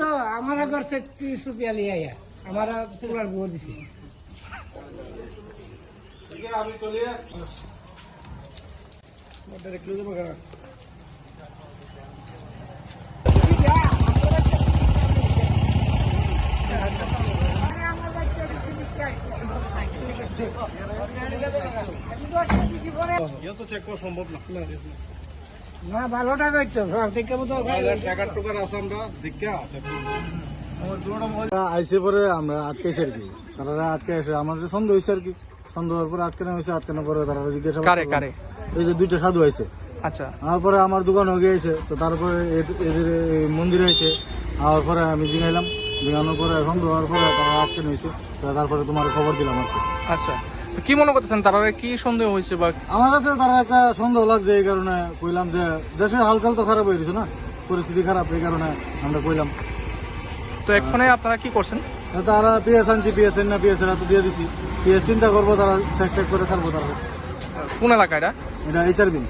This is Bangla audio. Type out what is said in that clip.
তো আমার ঘর সে ত্রিশ রুপিয়া লিয়ে আয়া। আমার পুরার গুয়া দিছি। চেক করা সম্ভব না। না ভালোটা করতো দেখে মতো টাকার টুকার আছে আমরা দেখে আছে। আইসে পরে আমরা আটকাইছি আর কি। তারা আটকে এসে আমার যে সন্দেহ হয়েছে আর কি। সন্দেহ হওয়ার পরে আটকানো হয়েছে আটকানো পরে তারা জিজ্ঞাসা কারে কারে? এই যে দুইটা সাধু আইছে। আচ্ছা। তারপরে আমার দোকান হয়ে গিয়েছে তো তারপরে এদের এই মন্দিরে এসে আওয়ার পরে আমি জিঙাইলাম জিঙানোর পরে সন্দেহ হওয়ার পরে তারা আটকানো হয়েছে তারপরে তোমার খবর দিলাম আর কি। আচ্ছা। কি মনে করতেছেন তারা কি সন্দেহ হয়েছে বা আমার কাছে তারা একটা সন্দেহ লাগছে এই কারণে কইলাম যে দেশের হালচাল তো খারাপ হয়ে গেছে না? পরিস্থিতি খারাপ এই কারণে আমরা কইলাম। তো এক্ষণে আপনারা কি করছেন? তারা পিএস আনছি পিএস না পিএস এর তো দিয়ে দিছি। পিএস চিন্তা করব তারা চেক টেক করে ছাড়বো তারা। কোন এলাকা এটা? এটা এইচআরবি